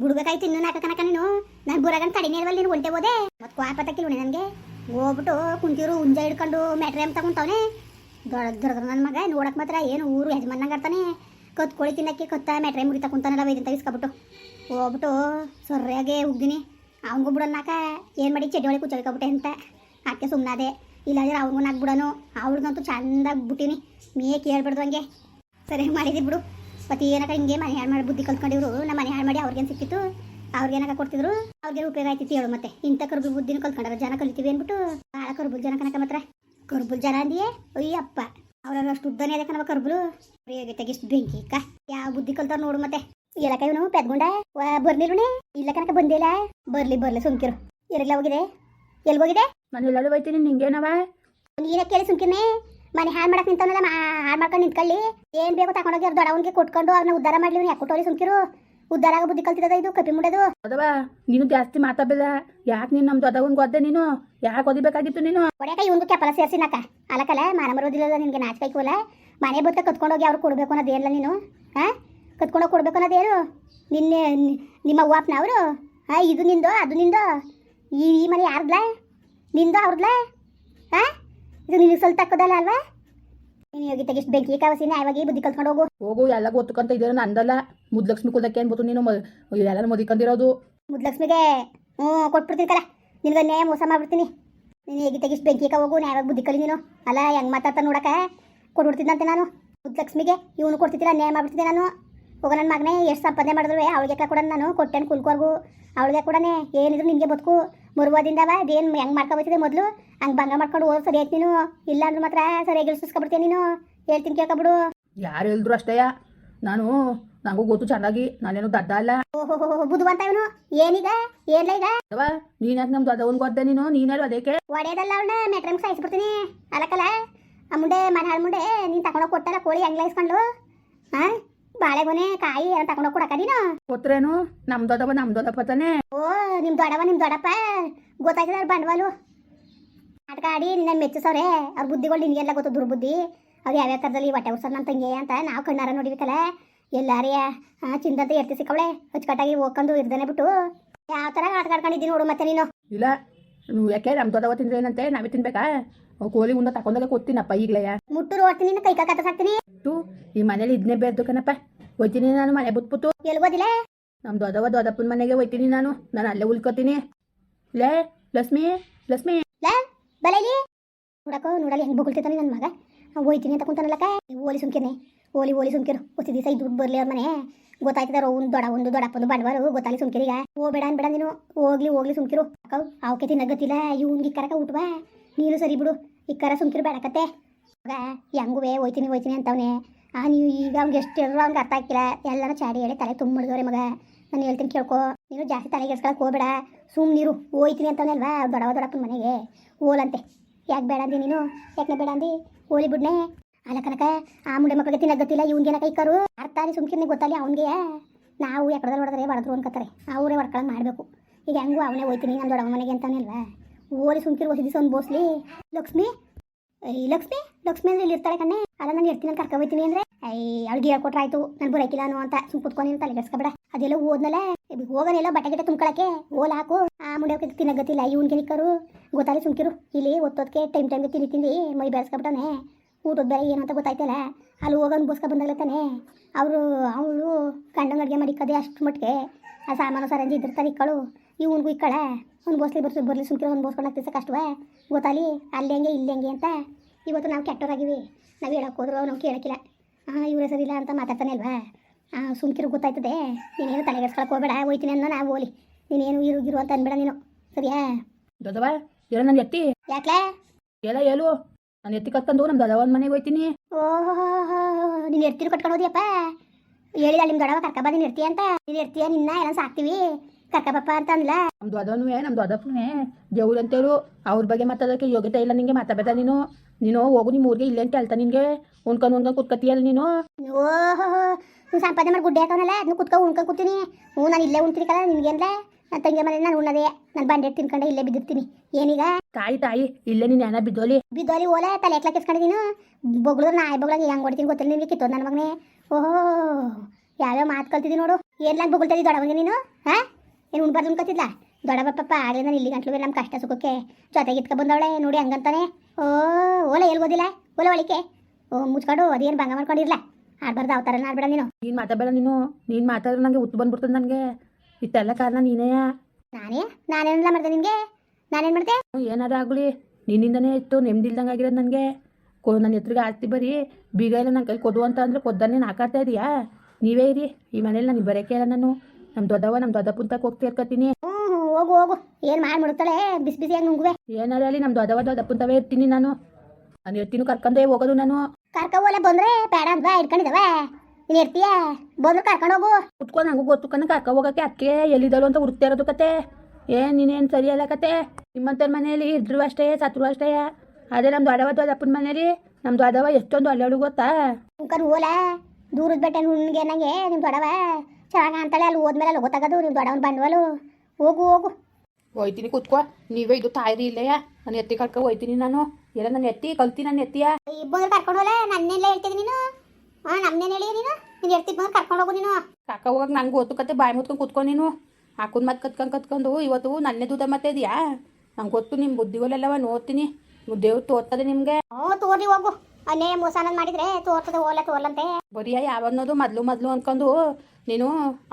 ಬಿಡ್ಬೇಕಾಯ್ತು ಇನ್ನೂ ನಾಲ್ಕು ಕನಕ ನೀನು. ನಾನು ಬುರಗನ್ ಕಡಿಮೆ ಇಲ್ವಲ್ಲ ನೀನು ಒಂಟೆ ಹೋದೆ. ಮತ್ತೆ ಕ್ವಾಪತ್ತಕ್ಕಿಲ್ವ ನನಗೆ. ಹೋಗ್ಬಿಟ್ಟು ಕುಂತಿರು ಉಂಜ ಹಿಡ್ಕೊಂಡು ಮೆಟ್ರೆ ತಗೊಂತವನೆ. ದೊಡ್ಡ ದೊಡ್ಡ ನನ್ನ ಮಗ, ನೋಡಕ್ ಮಾತ್ರ ಏನು ಊರು ಯಜಮಾನಂಗೆ ಆಡ್ತಾನೆ ಕತ್ ಕೋಳಿ ತಿನ್ನಕ್ಕೆ ಕತ್ತ ಮೆಟ್ರೆ ಮುಗಿತ ಕುಂತಾನಲ್ಲ ವೈದ್ಯ ಇಸ್ಕೊಬಿಟ್ಟು ಹೋಗ್ಬಿಟ್ಟು ಸೊರ್ರೆಗೆ ಉಗ್ದಿನಿ. ಅವನಿಗೂ ಬಿಡೋನಾಕ ಏನು ಮಾಡಿ ಚಡಿ ಒಳಗೆ ಕುಚ್ಚಳ್ಕೊಬಿಟ್ಟೆ ಅಂತ. ಸುಮ್ನಾದೆ. ಸುಮ್ಮನಾದೆ ಇಲ್ಲಾಂದ್ರೆ ಅವ್ನಿಗೂ ನಾಕ್ ಬಿಡೋನು. ಅವ್ಳಿಗಂತೂ ಚಂದಾಗಿ ಬಿಟ್ಟಿನಿ. ಮೇ ಕೇಳ್ಬಿಡ್ದು ಹಂಗೆ. ಸರಿ ಮಾಡಿದಿ ಬಿಡು. ಮತ್ತೆ ಏನಕ್ಕ ಹಿಂಗೆ ಮನೆ ಹಾಳು ಮಾಡಿ ಬುದ್ಧಿ ಕಲ್ತ್ಕೊಂಡಿವ್ರು ನಮ್ಮ ಮನೆ ಹಾಳು ಮಾಡಿ ಅವ್ರಿಗೇನು ಸಿಕ್ಕಿತ್ತು ಅವ್ರಿಗೆ ಏನಕ್ಕ ಕೊಡ್ತಿದ್ರು ಅವ್ರಿಗೆ ಉಪಯೋಗ ಆಯ್ತಿತ್ತು ಹೇಳು ಮತ್ತೆ. ಇಂಥ ಕರ್ಬು ಬುದ್ಧಿನ ಕಲ್ತ್ಕೊಂಡಾರ ಜನ ಕಲಿತೀವಿ ಅಂದ್ಬಿಟ್ಟು ಭಾಳ ಕರ್ಬುಲ್ ಜನ ಕನಕ ಮಾತ್ರ. ಕರ್ಬುಲ್ ಜನ ಅಂದಿಯೇ ಅಯ್ಯಪ್ಪ ಅವ್ರವ್ರು ಅಷ್ಟು ಉದ್ದನೇ ಅದೇ ನಮ್ಮ ಕರ್ಬುಲು ತೆಗಿಸ್ ಬೆಂಕಿ ಅಕ್ಕ. ಯಾವ ಬುದ್ಧಿ ಕಲ್ತಾರ ನೋಡು ಮತ್ತೆ. ಎಲ್ಲಕ್ಕ ಇವನು ಪೆದ್ಗುಂಡ ಬರ್ಲಿರುಣೆ ಇಲ್ಲ ಕನಕ ಬಂದಿಲ್ಲ. ಬರ್ಲಿ ಬರ್ಲಿ ಸುಮ್ಕಿರು. ಎಲ್ಲಿಗೆ ಹೋಗಿದೆ ಎಲ್ಲಿ ಹೋಗಿದೆ ನಾನು ಎಲ್ಲರೂ ಹೋಯ್ತೀನಿ ನಿಂಗೇನವ? ನೀನ ಕೇಳಿ ಸುಮ್ಕಿರ್ನೆ ಮನೆ ಹಾಳು ಮಾಡಕ್ ನಿಂತವನಲ್ಲ ಹಾಳು ಮಾಡ್ಕೊಂಡು ನಿಂತ್ಕೊಳ್ಳಿ. ಏನ್ ಬೇಕು ತಗೊಂಡೋಗಿ ಅವ್ರ ದೊಡ್ಡವನ್ಗೆ ಕೊಟ್ಕೊಂಡು ಅವ್ರನ್ನ ಉದ್ದಾರ ಮಾಡ್ಲಿ ಯಾಕೆ ಕೊಟ್ಟೋರಿ ಸುಮ್ಕಿರು. ಉದ್ದಾರ ಆಗೋ ಬುದ್ಧಿ ಕಲ್ತಿದ ಇದು ಕಪಿ ಮುಡೋದು ಅದವ ನೀನು ಜಾಸ್ತಿ ಮಾತಾಡಬೇಡ. ಯಾಕೆ ನೀನು ನಮ್ಮ ದೊಡ್ಡವನ್ ಒದ್ದೆ ನೀನು? ಯಾಕೆ ಓದಿಬೇಕಾಗಿತ್ತು ನೀನು? ಒಡೆಯಕ ಇವನ್ಗೂ ಕೆಪಲ ಸೇರ್ಸಿನಕ ಅಲಕಲ್ಲ ಮಾನ ಮರೋದಿಲ್ಲ ನಿನ್ಗೆ ನಾಚ್ಬೇಕಲ್ಲ ಮನೆ ಬದುಕ ಕತ್ಕೊಂಡೋಗಿ ಅವ್ರು ಕೊಡ್ಬೇಕು ಅನ್ನೋದೇನಿಲ್ಲ ನೀನು? ಹಾ ಕತ್ಕೊಂಡೋಗಿ ಕೊಡ್ಬೇಕು ಅನ್ನೋದೇನು ನಿನ್ನೆ ನಿಮ್ಮ ಅವ್ವ ಅಪ್ಪನ ಅವರು? ಹಾ ಇದು ನಿಂದು ಅದು ನಿಂದು? ಈ ಈ ಮನೆ ಯಾರ್ದ್ಲ? ನಿಂದು ಅವ್ರದ್ಲ? ಹಾ ಇದು ನಿನಗೆ ಸ್ವಲ್ಪ ತಕ್ಕದಲ್ಲ ಅಲ್ವಾ? ನೀನು ಹೋಗಿ ತೆಗಿಷ್ಟು ಬೆಂಕಿ ಕವಸಿ ನ್ಯಾಯವಾಗಿ ಬುದ್ಧಿ ಕಲ್ತ್ಕೊಂಡು ಹೋಗು. ಹೋಗು ಎಲ್ಲ ಗೊತ್ತುಕಂತ ಇದ್ದೀರ ನಂದಲ್ಲ ಮುದ್ಲಕ್ಷ್ಮಿ ಕುಲಕ್ಕೆ ಅನ್ಬೋದು ನೀನು ಎಲ್ಲ ಮದಿಕೊಂಡಿರೋದು ಮುದ್ಲಕ್ಷ್ಮಿಗೆ ಹ್ಞೂ ಕೊಟ್ಬಿಡ್ತೀನಿ ಕಲ ನಿನ್ಗೆ ನ್ಯಾಯ ಮೋಸ ಮಾಡ್ಬಿಡ್ತೀನಿ. ನೀನು ಹೇಗೆ ತೆಗಿಸ್ ಬೆಂಕಿ ಹೋಗು ನ್ಯಾಯವಾಗಿ ಬುದ್ಧಿ ಕಲಿ ನೀನು. ಅಲ್ಲ ಹೆಂಗೆ ಮಾತಾಡ್ತಾ ನೋಡಕ ಕೊಟ್ಬಿಡ್ತಿದ್ದಂತೆ ನಾನು. ಮುದ್ಲಕ್ಷ್ಮಿಗೆ ಇವನು ಕೊಡ್ತಿದ್ದಿಲ್ಲ ನ್ಯಾಯ ಮಾಡ್ಬಿಡ್ತಿದ್ದೆ ನಾನು. ಹೋಗ ನನ್ನ ಮಗನೇ ಎಷ್ಟು ಸಂಪಾದನೆ ಮಾಡಿದ್ರು ಅವಳಿಗೆ ಕೂಡ ನಾನು ಕೊಟ್ಟೆನ್ ಕುಲ್ಕೋರ್ಗು. ಅವಳಿಗೆ ಕೂಡ ಏನಿದ್ರು ನಿನಗೆ ಬದುಕು. ಮುರುವಾದಿಂದವ ಅದೇನು ಹೆಂಗೆ ಮಾಡ್ಕೊಬೋತಿದೆ ಮೊದಲು? ಹಂಗೆ ಭಂಗ ಮಾಡ್ಕೊಂಡು ಹೋಗಿ ಸರಿ ಆಯ್ತು ನೀನು. ಇಲ್ಲ ಅಂದ್ರೆ ಮಾತ್ರ ಸರಿಯಾಗಿ ಸುಸ್ಕೊಬಿಡ್ತೀನಿ ನೀನು. ಹೇಳ್ತೀನಿ ಕೇಳ್ಕೊಬಿಡು. ಯಾರು ಹೇಳಿದ್ರು ಅಷ್ಟೇಯ ನಾನು ನನಗೂ ಗೊತ್ತು ಚೆನ್ನಾಗಿ ನಾನೇನು ದಡ್ಡ ಅಲ್ಲ. ಓಹೋ ಬುದ್ಧಿವಂತ ಇವನು. ಏನೀಗ ಏನ್ಲ ಈಗ ನೀನ್ ನೀನು ಯಾಕೆ ನಮ್ಮ ದೊಡ್ಡವನ್ ಗೊತ್ತ ನೀನು? ನೀನೇಳು ಅದಕ್ಕೆ ಒಡೆಯದಲ್ಲ ಅವಳ ಮೆಟ್ರಮ್ ಸಾಯಿಸ್ಬಿಡ್ತೀನಿ. ಅಲಕಲ್ಲ ಆ ಮುಂಡೆ ಮನೆ ಹಾಳು ಮುಂಡೆ ನೀನ್ ತಗೊಂಡೋಗಿ ಕೊಟ್ಟಲ್ಲ ಕೋಳಿ ಹೆಂಗ್ಲ ಇಸ್ಕೊಂಡು ಹಾ ಬಾಳೆಗೊನೆ ಕಾಯಿ ಅಂತ ತಗೊಂಡೋಗಿ ಕೊಡಕ ನೀನು? ನಮ್ ದೊಡ್ಡವ ನಮ್ ದೊಡ್ಡಪ್ಪ ತಾನೆ. ಓ ನಿಮ್ ದೊಡ್ಡವ ನಿಮ್ ದೊಡ್ಡಪ್ಪ. ಗೊತ್ತಾಯ್ತದ ಬಂಡವಾಳು. ಆಟಕ ನನ್ನ ಮೆಚ್ಚಿಸವ್ರೆ. ಅವ್ರ ಬುದ್ಧಿಗಳು ನಿನಗೆಲ್ಲ ಗೊತ್ತು ದುರ್ಬುದ್ಧಿ. ಅವ್ರು ಯಾವ್ಯಾವ ಥರದಲ್ಲಿ ಹೊಟ್ಟೆ ಉರ್ಸರ್ ನನ್ನ ತಂಗಿ ಅಂತ ನಾವು ಕಣ್ಣಾರ ನೋಡಿಬೇಕಲ್ಲ ಎಲ್ಲಾರೇ ಆ ಚಿಂದಂತ ಎರ್ತಿ ಸಿಕ್ಕವಳೆ. ಅಚ್ಚುಕಟ್ಟಾಗಿ ಹೋಗ್ಕೊಂಡು ಇರ್ದಾನೆ ಬಿಟ್ಟು. ಯಾವ ತರ ಆಟ ಆಡ್ಕೊಂಡಿದ್ದೀನಿ ನೋಡು ಮತ್ತೆ ನೀನು. ಇಲ್ಲ ನೀವು ಯಾಕೆ ನಮ್ ದೊಡ್ಡವ ತಿಂದ್ರೆ ಏನಂತೆ? ನಾವೇ ತಿನ್ಬೇಕಾ? ಕೋಲಿ ಉಂಡ ತಕೊಂಡಾಗ ಕೊತ್ತೀನಪ್ಪ ಈಗಲೇ. ಮುಟ್ಟೂರು ಓಡ್ತೀನಿ ಕೈ ಕಾಕತ ಸಾಕ್ತೀನಿ ಟು ಈ ಮನೇಲಿ ಇದನ್ನೇ ಬೇರ್ದು ಕಣಪ್ಪ. ಹೋಯ್ತೀನಿ ನಾನು ಮನೆ ಬುತ್ಬಿಟ್ಟು. ಎಲ್ಗೋದಿಲ್ಲ ನಮ್ಮ ದೊಡ್ಡವ ದೊಡ್ಡಪ್ಪನ ಮನೆಗೆ ಹೋಯ್ತೀನಿ ನಾನು. ನಾನು ಅಲ್ಲೇ ಉಳ್ಕೊತೀನಿ. ಲೇ ಲಕ್ಷ್ಮಿ ಲಕ್ಷ್ಮಿ. ಬಲೈಲಿ? ನೋಡಕೋ ನೋಡಲಿ ಹೆಂಗೆ ಬೊಗಳ್ತಿದ್ದಾನೆ ನನ್ನ ಮಗ. ಹೋಯ್ತೀನಿ ಅಂತ ಕುಂತಾನಲ್ಲಕ್ಕ. ಓಲಿ ಸುಮ್ಕಿರ್ನೆ. ಓಲಿ ಓಲಿ ಸುಮ್ಕಿರು. ಒತ್ತಿ ದಿವಸ ದುಡ್ಡು ಬರಲಿ ಅವ್ರ ಮನೆ. ಗೊತ್ತಾಯ್ತದ ಒಂದು ದೊಡ ಒಂದು ದೊಡ್ಡಪ್ಪಂದು ಬಂಡವಾರು ಗೊತ್ತಾಗಲಿ ಓ ಹೋಗ್ಬೇಡ ಅನ್ಬೇಡ ನೀನು. ಹೋಗ್ಲಿ ಹೋಗ್ಲಿ ಸುಮ್ಕಿರು. ಅಕ್ಕ ಅವಕ್ಕೆ ತಿನ್ನಗತ್ತಿಲ್ಲ ಇವ್ನಿಗೆ ಕರಕ ಊಟವಾ ನೀನು ಸರಿ ಬಿಡು. ಇಕ್ಕರ ಸುಮ್ಕಿರು ಬೇಡಕತ್ತೆ ಮಗ, ಹೆಂಗುವೆ, ಹೋಯ್ತೀನಿ ಹೋಯ್ತೀನಿ ಅಂತವನೆ. ಆ ನೀವು ಈಗ ಅವ್ನಿಗೆ ಎಷ್ಟು ಹೇಳಿದ್ರು ಅವ್ನಿಗೆ ಅರ್ಥ ಆಗ್ತಿಲ್ಲ. ಎಲ್ಲಾನು ಚಾಡಿ ಹೇಳಿ ತಲೆ ತುಂಬಿಡ್ದವ್ರೆ ಮಗ. ನಾನು ಹೇಳ್ತೀನಿ ಕೇಳ್ಕೊ. ನೀನು ಜಾಸ್ತಿ ತಲೆ ಕೆಡ್ಸ್ಕೊಳಕ್ಕೆ ಹೋಗ್ಬೇಡ. ಸುಮ್ ನೀರು, ಹೋಯ್ತೀನಿ ಅಂತವನೇ ಅಲ್ವಾ? ದೊಡವ ದೊಡ್ಡಪ್ಪನ ಮನೆಗೆ. ಓಲಂತೆ. ಯಾಕೆ ಬೇಡ ಅಂದಿ ನೀನು? ಯಾಕೆ ಬೇಡ ಅಂದಿ? ಹೋಲಿ ಬಿಡ್ನೆ. ಅಲ್ಲ ಕನಕ, ಆ ಮುಂಡೆ ಮಕ್ಕಳಿಗೆ ತಿನ್ನಗತ್ತಿಲ್ಲ ಇವ್ನಿಗೆ ಕೈಕಾರು ಅರ್ಥ ಅಲ್ಲಿ ಸುಮ್ಕಿರ್ನೆ ಗೊತ್ತಲ್ಲ ಅವನಿಗೆ. ನಾವು ಯಾಕಡೆ ಹೊಡೆದ್ರೆ ಹೊಡೆದ್ರು ಅನ್ಕೋತಾರೆ ಅವರೇ ಹೊಡ್ಕೊಳ್ಳೋದು ಮಾಡಬೇಕು. ಈಗ ಹೆಂಗೂ ಅವನೇ ಹೋಯ್ತೀನಿ ನಮ್ಮ ದೊಡ್ಡವ ಮನೆಗೆ ಅಂತಾನೆ ಅಲ್ವಾ? ಓಲಿ ಸುಮ್ಕಿರು ಒಂದು ಬೋಸ್ಲಿ. ಲಕ್ಷ್ಮಿ ಐ ಲಕ್ಷ್ಮಿ ಲಕ್ಷ್ಮಿ ಅಂದ್ರೆ ಇಲ್ಲಿ ಇರ್ತಾಳೆ ಕಣ್ಣೆ? ಅಲ್ಲ, ನಾನು ಇರ್ತೀನಿ ಅಂತ ಕರ್ಕೊ ಅಂದ್ರೆ ಐ ಅವ್ಳಿಗೆ ಹೇಳ್ಕೊಟ್ರೆ ಆಯ್ತು, ನಾನು ಬರೋಕಿಲ್ಲ ಅನ್ನೋ ಅಂತ ಸುಮ್ ಕುತ್ಕೊಂಡು ತಲೆ ಕೆಡ್ಸ್ಕೊಬೇಡ ಅದೆಲ್ಲ ಓದ್ನಲ್ಲ ಹೋಗನೆಲ್ಲ ಬಟ್ಟೆ ಗಿಟ್ಟೆ ತುಂಬ್ಕೊಳಕ್ಕೆ, ಓಲ್ ಹಾಕು. ಆ, ಮುಂಡೆ ತಿನ್ನಗತ್ತಿಲ್ಲ ಇವ್ನಿಗೆ ನಿಕ್ಕರು. ಗೊತ್ತಾಗಲಿ ಸುಮ್ಕಿರು, ಇಲ್ಲಿ ಒತ್ತೋದಕ್ಕೆ ಟೈಮ್ ಟೈಮ್ಗೆ ತಿಂದು ತಿಂದು, ಮೈ ಬೆಳೆಸ್ಕೊಬಿಟ್ಟಾನೆ ಊಟದ ಬೇರೆ ಏನು ಅಂತ ಗೊತ್ತಾಯ್ತಲ್ಲ, ಅಲ್ಲಿ ಹೋಗೋನ್ ಬೋಸ್ಕ ಬಂದಾಗ್ಲತ್ತಾನೆ. ತಾನೆ ಅವರು, ಅವಳು ಗಂಡಂಗೆ ಅಡುಗೆ ಮಾಡಿ ಕದೆ ಅಷ್ಟು ಮಟ್ಟಿಗೆ ಆ ಸಾಮಾನು ಸರಂಜಿ ಇದ್ದಿರ್ತಾರೆ ಇಕ್ಕಳು. ಇವ್ನಿಗೂ ಇಕ್ಕಳ ಒಂದು ಬೋಸ್ಲಿ ಬರ್ಸಿ ಬರ್ಲಿ ಸುಮ್ಕಿರೋ ಒಂದು ಬೋಸ್ಕೊಂಡು ಹಾಕ್ತಿಸ ಕಷ್ಟವೇ ಗೊತ್ತಾಲಿ? ಅಲ್ಲಿ ಹೆಂಗೆ ಇಲ್ಲಿ ಹೆಂಗೆ ಅಂತ? ಇವತ್ತು ನಾವು ಕೆಟ್ಟವರಾಗಿವಿ ನಾವು ಹೇಳಕ್ಕೆ ಹೋದ್ರು ನಾವು ಕೇಳಕ್ಕಿಲ್ಲ ಹಾಂ ಇವ್ರ ಸರಿ ಇಲ್ಲ ಅಂತ ಮಾತಾಡ್ತಾನೆ ಅಲ್ವಾ? ಹಾಂ ಸುಮ್ಕಿರು ಗೊತ್ತಾಯ್ತದೆ. ನೀನೇನು ತಲೆಗೆಡ್ಸ್ಕೊಳಕ್ಕೆ ಹೋಗ್ಬೇಡ ಹೋಯ್ತೀನಿ ಅನ್ನೋ ನಾವು ಹೋಲಿ ನೀನೇನು ಇರು ಇರು ಅಂತ ಅನ್ಬೇಡ ನೀನು. ಸರಿಯಾ? ದೊಡ್ಡವ ಏನೋ ನನ್ನ ಎತ್ತಿ? ಯಾಕ್ಲೇ? ಎಲ್ಲ ಹೇಳು ನಾನು ಎತ್ತಿ ಕತ್ಕೊಂಡು ನಮ್ಮ ದೊಡ್ಡವನ ಮನೆಗೆ ಹೋಯ್ತೀನಿ. ಓಹೋ ನೀನು ಎರ್ತೀರು ಕಟ್ಕೊಂಡು ಹೋದಿಯಪ್ಪ? ಹೇಳಿದ ನಿಮ್ಮ ದೊಡ್ಡವ ಕರ್ಕ ನೀನು ಇರ್ತೀಯ ಅಂತ? ನೀನು ಇರ್ತೀಯ ನಿನ್ನ? ಎಲ್ಲ ಸಾಕ್ತೀವಿ? ಕರ್ಕಬಪ್ಪ ಅಂತ ಅಂದ್ಲ ನಮ್ದು ಅದೋನುವೆ ನಮ್ದು ದೊಡ್ಡಪ್ಪನೇ ದೇವ್ರು ಅಂತೇಳು ಅವ್ರ ಬಗ್ಗೆ ಮಾತಾಡೋಕೆ ಯೋಗ್ಯತೆ ಇಲ್ಲ ನಿಂಗೆ ಮಾತಾಡ್ಬೇಡ ನೀನು. ನೀನು ಹೋಗು ನಿಮ್ಮ ಊರಿಗೆ ಇಲ್ಲೇ ಅಂತ ಹೇಳ್ತಾ ನಿನ್ಗೆ ಉಣ್ಕೊಂಡು ಉಣ್ಕೊಂಡು ಕುತ್ಕತಿಯಲ್ಲ ನೀನು? ಓಹೋ ನೀನು ಸಂಪಾದನೆ ಮಾಡಿ ಗುಡ್ಡೆ ಹಾಕೋನಲ್ಲ ಅದನ್ನ ಕುತ್ಕೊಂಡು ಉಣ್ಕೊಂಡು ಕೂತೀನಿ. ಹ್ಞೂ ನಾನು ಇಲ್ಲೇ ಉಣ್ತೀನಿ ಕಲ ಅಂದ್ರೆ ನನ್ನ ತಂಗಿ ಮನೆ ನಾನು ಉಣ್ಣದೇ. ನಾನು ಬಂಡೆ ತಿನ್ಕೊಂಡೆ ಇಲ್ಲೇ ಬಿದ್ದಿರ್ತೀನಿ. ಏನೀಗ? ತಾಯಿ ತಾಯಿ ಇಲ್ಲೇ ನೀನು ಏನ ಬಿದ್ದೋಲಿ? ಬಿದ್ದೋಲಿ ಓಲೆ ತಲೆ ಕೆಸ್ಕೊಂಡು ನೀನು? ಬೊಗಳು ನಾಯಿ ಬೊಗಳಾಗ ಹೆಂಗೆ ಹೊಡಿತೀನಿ ಗೊತ್ತಿಲ್ಲ ನಿನಗೆ ಕಿತ್ತೋದು ನನ್ನ ಮಗನೇ. ಓಹೋ ಯಾವ್ಯಾವ ಮಾತು ಕಲ್ತಿದ್ದೀನಿ ನೋಡು. ಏನ್ಲಾಗ ಬೊಗಳ್ತಾ ದೊಡ್ಡ ನೀನು ಹಾಂ ಏನು ಉಣ್ಬಾರ್ದು ದೊಡ್ಡ ಬಪ್ಪಾ ಆಗಲೇ ನಾನು ಇಲ್ಲಿ ಗಂಟ್ಲು ನಮ್ಮ ಕಷ್ಟ ಸುಖಕ್ಕೆ. ಜೊತೆಗೆ ಇತ್ಕೊ ಬಂದವಳೆ ನೋಡಿ ಹಂಗಂತಾನೆ. ಓ ಓಲೆ ಎಲ್ಗೋದಿಲ್ಲ ಓಲೆ ಒಳಿಕೆ ಓ ಮುಚ್ಕೊಂಡು ಅದೇನು ಭಂಗ ಮಾಡ್ಕೊಂಡಿರ್ಲ? ಆಡ್ಬಾರ್ದು ಅವತಾರನ ಆಡ್ಬೇಡ ನೀನು. ನೀನು ಮಾತಾಡಬೇಡ ನೀನು. ನೀನು ಮಾತಾಡಿದ್ರೆ ನನಗೆ ಉತ್ತು ಬಂದ್ಬಿಡ್ತದೆ ನನಗೆ. ಇಷ್ಟೆಲ್ಲ ಕಾರಣ ನೀನೇ. ನಾನೇ? ನಾನೇನೆಲ್ಲ ಮಾಡಿದೆ ನಿನಗೆ? ನಾನೇನು ಮಾಡಿದೆ? ಏನಾದ್ರು ಆಗಲಿ. ನಿನ್ನಿಂದನೇ ಇತ್ತು ನೆಮ್ಮದಿಲ್ದಂಗೆ ಆಗಿರೋದು ನನಗೆ. ಕೊ ನನ್ನ ಹೆಸ್ರಿಗೆ ಆಸ್ತಿ ಬರೀ. ಬೀಗ ಇಲ್ಲ ನನ್ನ ಕೈ ಕೊಡು ಅಂತ ಅಂದರೆ ಕೊದ್ದಾನೆ ನಾಕಾಡ್ತಾ ಇದೀಯಾ? ನೀವೇ ಇರಿ. ಈ ಮನೇಲಿ ನನಗೆ ಬರೋಕೆ ಇಲ್ಲ ನಾನು. ನಮ್ಮ ದೊಡ್ಡವ ನಮ್ಮ ದೊಡ್ಡ ಪುಂತಕ್ಕೆ ಹೋಗ್ತಾ ಹ್ಞೂ ಹ್ಞೂ ಹೋಗು ಹೋಗು. ಏನು ಮಾಡಿ ಮುಡುತ್ತಾಳೆ ಬಿಸಿ ಬಿಸಿಯಾಗಿ ನುಂಗುವೆ. ಏನಾರ ಅಲ್ಲಿ ನಮ್ಮ ದೊಡ್ಡವ ದೊಡ್ಡ ಪುಂತವೇ ಇರ್ತೀನಿ ನಾನು. ನಾನು ಇರ್ತೀನಿ ಕರ್ಕೊಂಡೇ ಹೋಗೋದು ನಾನು. ಕರ್ಕ ಓಲೆ ಬಂದ್ರೆ ಬೇಡ ಅಂತ ಇಟ್ಕೊಂಡಿದ್ದಾವೆ ನೀನು ಇರ್ತೀಯ? ಬಂದ್ರೆ ಕರ್ಕೊಂಡು ಹೋಗು. ಕುತ್ಕೊಂಡು ನಂಗೂ ಗೊತ್ತು ಕಣ ಕರ್ಕೊ ಹೋಗಕ್ಕೆ ಅಕ್ಕೆ ಎಲ್ಲಿದ್ದಳು ಅಂತ ಹುಡುಕ್ತಾ ಇರೋದು ಕತೆ. ಏ ನೀನೇನ್ ಸರಿ ಅಲ್ಲ ಕತೆ. ನಿಮ್ಮಂತರ ಮನೆಯಲ್ಲಿ ಇದ್ರು ಅಷ್ಟೇ ಸತ್ರು ಅಷ್ಟೇ. ಅದೇ ನಮ್ ದೊಡ್ಡವ ದೊಡ್ಡಪ್ಪನ ಮನೇಲಿ ನಮ್ಮ ದೊಡ್ಡವ ಎಷ್ಟೊಂದು ಒಳ್ಳೆಯವಳು ಗೊತ್ತಾ? ಹೋಲ ದೂರದ ಬೆಟ್ಟ ಹುಣ್ಣಿಗೆ ನಂಗೆ ನಿಮ್ಮ ದೊಡವ ಚೆನ್ನಾಗಿ ಅಂತಾಳೆ ಅಲ್ಲಿ ಹೋದ್ಮೇಲೆ ಅಲ್ಲಿ ಗೊತ್ತಾಗೋದು ನೀವು ದೊಡ್ಡವನ್ ಬಂಡವಾಳು ಹೋಗು ಹೋಗು. ಹೋಯ್ತೀನಿ ಕೂತ್ಕೋ. ನೀವೇ ಇದು ತಾಯಿರಿ ಇಲ್ಲಯ? ನನ್ನ ಎತ್ತಿ ಕರ್ಕೊ ಹೋಯ್ತೀನಿ ನಾನು. ಎಲ್ಲ ನನ್ನ ಎತ್ತಿ ಕಲ್ತಿ ನನ್ನ ಎತ್ತಿಯ? ಇಬ್ಬರು ಕರ್ಕೊಂಡು ಹೋಲೆ ನನ್ನೆಲ್ಲ ಹೇಳ್ತಿದ್ದೆ ನೀನು? ಹಾಂ ನಮ್ಮನೇನು ಹೇಳಿ ನೀನು? ನೀನು ಎತ್ತಿ ಬಂದು ಕರ್ಕೊಂಡು ಹೋಗು ನೀನು. ಕರ್ಕ ಹೋಗಕ್ಕೆ ನಂಗೆ ಗೊತ್ತು ಕತೆ ಬಾಯಿ ಮುತ್ಕೊಂಡು ಕೂತ್ಕೊ ನೀನು. ಹಾಕೊಂಡು ಮತ್ತೆ ಕತ್ಕೊಂಡು ಕತ್ಕೊಂಡು ಇವತ್ತು ನನ್ನೇ ದೂದ ಮತ್ತೆ ಇದೆಯಾ? ನಂಗೆ ಗೊತ್ತು ನಿಮ್ಮ ಬುದ್ಧಿಗಳೆಲ್ಲವ ನೋಡ್ತೀನಿ. ದೇವ್ರು ತೋರ್ತದೆ ನಿಮಗೆ. ಹ್ಞೂ ತೋರಿ ಹೋಗು. ಅನ್ನೇ ಮೋಸಾನ ಮಾಡಿದ್ರೆ ತೋರ್ತದೆ ಓಲ ತೋರ್ಲಂತೆ. ಬರೀ ಯಾವನ್ನೋದು ಮೊದ್ಲು ಮೊದ್ಲು ಅನ್ಕೊಂಡು ನೀನು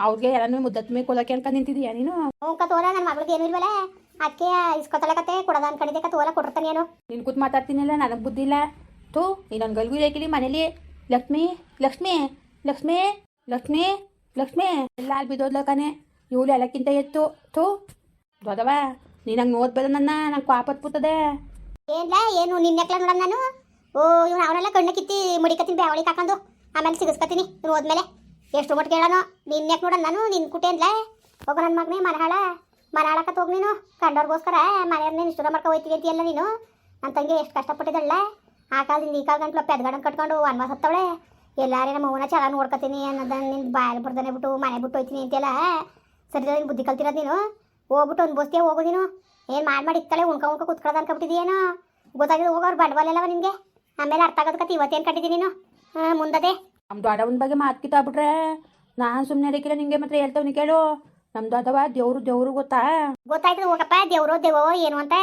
ಅವ್ರಿಗೆ ಯಾರನ್ನೂ ಮುದ್ದತ್ ಮೇ ಕೊಲಕ್ಕೆ ಅನ್ಕೊಂಡು ನಿಂತಿದೀಯ ನೀನು? ಹ್ಞೂ ತೋಲ ನನ್ನ ಮಗಳಿಗೆ ಏನು ಇಲ್ವಲ್ಲ ಅದಕ್ಕೆ ಇಸ್ಕೊತಲೆ ಕತೆ ಕೊಡದ ಅನ್ಕೊಂಡಿದ್ದೆ ಕತೆ ಓಲ ಕೊಡ್ತಾನೆ ಏನು. ನೀನು ಕೂತ್ ಮಾತಾಡ್ತೀನಿಲ್ಲ ನನಗೆ ಬುದ್ಧಿ ಇಲ್ಲ. ತೂ ನೀನು ನನ್ನ ಗಲ್ಗೂ ಮನೇಲಿ. ಲಕ್ಷ್ಮಿ ಲಕ್ಷ್ಮಿ ಲಕ್ಷ್ಮಿ ಲಕ್ಷ್ಮಿ ಲಕ್ಷ್ಮಿ. ಎಲ್ಲ ಅಲ್ಲಿ ಬಿದ್ದೋದ್ಲ ಕಣೆ. ಇವಳು ಎಲ್ಲಕ್ಕಿಂತ ಎತ್ತು. ತೂ ದೊದವ ನೀನು ನೋದ್ಬೇಡ ನೋಡ್ಬೇಡ ನನ್ನ ನಂಗೆ ಕಾಪತ್ ಪುತ್ತದೆ ಏನ್ಲ ಏನು ನಿನ್ನೆಕ್ಲ ನೋಡೋಣ ನಾನು? ಓ, ಇವ್ನು ಅವನೆಲ್ಲ ಕಣ್ಣ ಕಿತ್ತಿ ಮುಡಿಕತ್ತೀನಿ ಬ್ಯಾವಳಿ ಹಾಕೊಂಡು. ಆಮೇಲೆ ಸಿಗಿಸ್ಕತ್ತೀನಿ ಇವ್ನು ಹೋದ್ಮೇಲೆ. ಎಷ್ಟು ಮಟ್ಟಿಗೆ ನಿನ್ನ ಯಾಕೆ ನೋಡೋಣ ನಾನು? ನಿನ್ನ ಕುಟೆ ಅಂದ್ಲ? ಹೋಗೋ ನನ್ನ ಮಗನೇ, ಮನಹಾಳ. ಮನಹಾಳಕತ್ ಹೋಗಿ ನೀನು. ಕಂಡವ್ರಿಗೋಸ್ಕರ ಮನೆಯವ್ರನ್ನ ನಿಷ್ಠುರ ಮಾಡ್ಕೊ ಹೋಯ್ತೀವಿ ಅಂತೀಯಲ್ಲ ನೀನು? ನನ್ನ ತಂಗಿ ಎಷ್ಟು ಕಷ್ಟಪಟ್ಟಿದ್ದಲ್ಲ ಆ ಕಾಲದಿಂದ ಈ ಕಾಲ ಗಂಟ್ಲು ಪೆದ್ಗಡನ್ ಕಟ್ಕೊಂಡು ವನ್ವಾಸ ಹತ್ತವಳೆ. ಎಲ್ಲಾರೇ ನಮ್ಮ ಅವನ ಚೆನ್ನಾಗಿ ನೋಡ್ಕೊತೀನಿ ಅನ್ನೋದನ್ನ ನಿನ್ನ ಬಾಯಲ್ಲಿ ಬರ್ದಾನೆ ಬಿಟ್ಟು, ಮನೆ ಬಿಟ್ಟು ಹೋಯ್ತೀನಿ ಅಂತೆಲ್ಲ ಸರಿ ನೀನು ಬುದ್ಧಿ ಕಲ್ತಿರೋದು ನೀನು? ಹೋಗ್ಬಿಟ್ಟು ಒಂದು ಬೋಸ್ತಿಯ ಹೋಗು ನೀನು. ಏನು ಮಾಡಿ ಮಾಡಿ ಇತ್ತಳೆ, ಉಣ್ಕೊ ಉಣ್ಕೊ ಕುತ್ಕೊಳ್ಳೋದು ಅನ್ಕೊಬಿಟ್ಟಿದೆಯೇನೋ ಗೊತ್ತಾಗಿದೆ ಹೋಗೋರು ಬಂಡವಾಳ ನಿನಗೆ? ಆಮೇಲೆ ಅರ್ಥ ಆಗೋದು ಇವತ್ತೇನ್ ಕಟ್ಟಿದ್ದೀನಿ ನೀನು? ಮುಂದದೆ. ನಮ್ಮ ದೊಡ್ಡವನ ಬಗ್ಗೆ ಮಾತು ಕಿತ್ತಾಬಿಟ್ರೆ ನಾನು ಸುಮ್ಮನೆ ಅದಕ್ಕಿಲ್ಲ ನಿಂಗೆ ಮಾತ್ರ ಹೇಳ್ತವ್ನಿ ಕೇಳು. ನಮ್ಮ ದೊಡ್ಡವ ದೇವ್ರು ದೇವ್ರು ಗೊತ್ತಾ? ಗೊತ್ತಾಯ್ತದ ಹೋಗಪ್ಪ ದೇವ್ರೋ ದೇವೋ ಏನು ಅಂತ.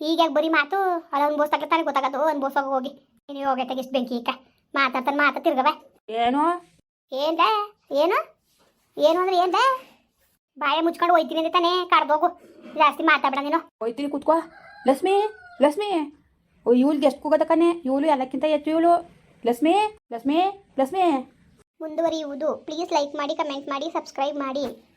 ಈಗ ಬರೀ ಮಾತು? ಅಲ್ಲ ಒಂದು ಬೋಸ್ ತಗೊಳ್ತಾನೆ ಗೊತ್ತಾಗದು ಒಂದು ಹೋಗಿ ನೀನು ಹೋಗಿ ತೆಗಿಸ್ ಬೆಂಕಿ ಈಗ. ಮಾತಾಡ್ತಾನೆ ಮಾತಾ ತಿರ್ಗವ ಏನು? ಏನ್ದ? ಏನು? ಏನು ಅಂದ್ರೆ ಏನ್ದ? ಬಾಯ ಮುಚ್ಕೊಂಡು ಹೋಯ್ತೀನಿ ಅಂತಾನೆ ತಾನೇ ಕರ್ದೋಗು. ಜಾಸ್ತಿ ಮಾತಾಡ ನೀನು. ಹೋಯ್ತೀನಿ ಕೂತ್ಕೋ. ಲಕ್ಷ್ಮಿ ಲಕ್ಷ್ಮಿ. ಇವಳಿಗೆ ಎಷ್ಟು ಕೂಗದ ಕಣೆ ಇವಳು ಎಲ್ಲಕ್ಕಿಂತ ಹೆಚ್ಚು ಇವಳು. ಲಕ್ಷ್ಮಿ ಲಕ್ಷ್ಮಿ ಲಕ್ಷ್ಮಿ. ಮುಂದುವರಿಯುವುದು. ಪ್ಲೀಸ್ ಲೈಕ್ ಮಾಡಿ ಕಮೆಂಟ್ ಮಾಡಿ ಸಬ್ಸ್ಕ್ರೈಬ್ ಮಾಡಿ.